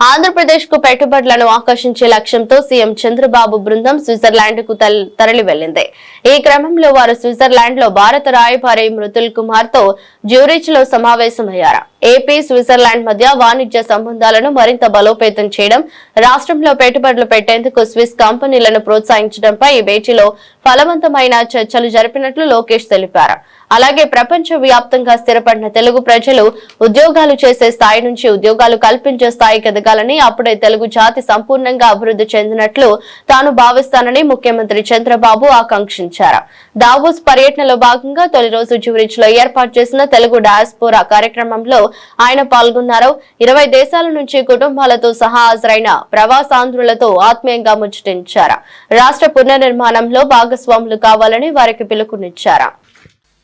ఆంధ్రప్రదేశ్కు పెట్టుబడులను ఆకర్షించే లక్ష్యంతో సీఎం చంద్రబాబు బృందం స్విట్జర్లాండ్కు తరలి వెళ్ళింది ఈ క్రమంలో వారు స్విట్జర్లాండ్లో భారత రాయబారి మృతుల్ కుమార్తో జ్యూరిచ్లో సమావేశమయ్యారు. ఏపీ స్విట్జర్లాండ్ మధ్య వాణిజ్య సంబంధాలను మరింత బలోపేతం చేయడం రాష్ట్రంలో పెట్టుబడులు పెట్టేందుకు స్విస్ కంపెనీలను ప్రోత్సహించడంపై ఈ భేటీలో ఫలవంతమైన చర్చలు జరిపినట్లు లోకేష్ తెలిపారు. అలాగే ప్రపంచ వ్యాప్తంగా స్థిరపడిన తెలుగు ప్రజలు ఉద్యోగాలు చేసే స్థాయి నుంచి ఉద్యోగాలు కల్పించే స్థాయికి ఎదగాలని అప్పుడే తెలుగు జాతి సంపూర్ణంగా అభివృద్ధి చెందినట్లు తాను భావిస్తానని ముఖ్యమంత్రి చంద్రబాబు ఆకాంక్షించారు. దావోస్ పర్యటనలో భాగంగా తొలి రోజు జ్యూరిచ్లో ఏర్పాటు చేసిన తెలుగు డయాస్పోరా కార్యక్రమంలో ఆయన పాల్గొన్నారు. ఇరవై దేశాల నుంచి కుటుంబాలతో సహా హాజరైన ప్రవాసాంధ్రులతో ఆత్మీయంగా ముచ్చటించారు. రాష్ట్ర పునర్నిర్మాణంలో భాగస్వాములు కావాలని వారికి పిలుపునిచ్చారు.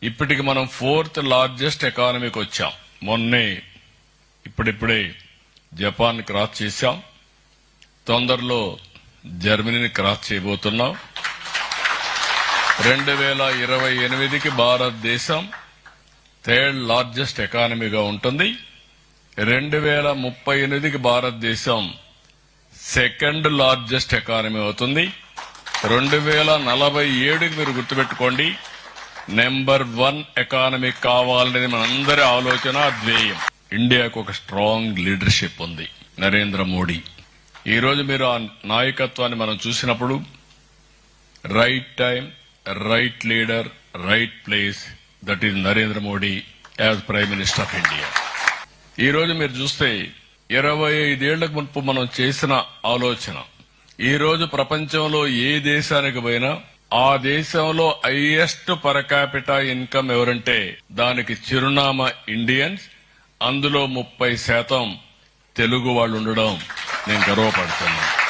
ఇప్పటికి మనం ఫోర్త్ లార్జెస్ట్ ఎకానమీకి వచ్చాం. మొన్నే ఇప్పుడిప్పుడే జపాన్ క్రాస్ చేశాం. తొందరలో జర్మనీని క్రాస్ చేయబోతున్నాం. రెండు వేల ఇరవై ఎనిమిదికి భారతదేశం థర్డ్ లార్జెస్ట్ ఎకానమీగా ఉంటుంది. రెండు వేల ముప్పై ఎనిమిదికి భారతదేశం సెకండ్ లార్జెస్ట్ ఎకానమీ అవుతుంది. రెండు వేల నలభై ఏడుకి మీరు గుర్తుపెట్టుకోండి. నెంబర్ వన్ ఎకానమీ కావాలనేది మనందరి ఆలోచన ధ్యేయం. ఇండియాకు ఒక స్ట్రాంగ్ లీడర్షిప్ ఉంది నరేంద్ర మోడీ. ఈరోజు మీరు ఆ నాయకత్వాన్ని మనం చూసినప్పుడు right time right leader right place that is Narendra Modi as prime minister of India. ఈ రోజు మీరు చూస్తే ఇరవై ఐదేళ్ళకు మునుపు మనం చేసిన ఆలోచన. ఈ రోజు ప్రపంచంలో ఏ దేశానికి పోయినా ఆ దేశంలో హైయెస్ట్ పరకాపిటా ఇన్కమ్ ఎవరంటే దానికి చిరునామా ఇండియన్స్. అందులో ముప్పై శాతం తెలుగు వాళ్ళు ఉండడం నేను గర్వపడుతున్నాను.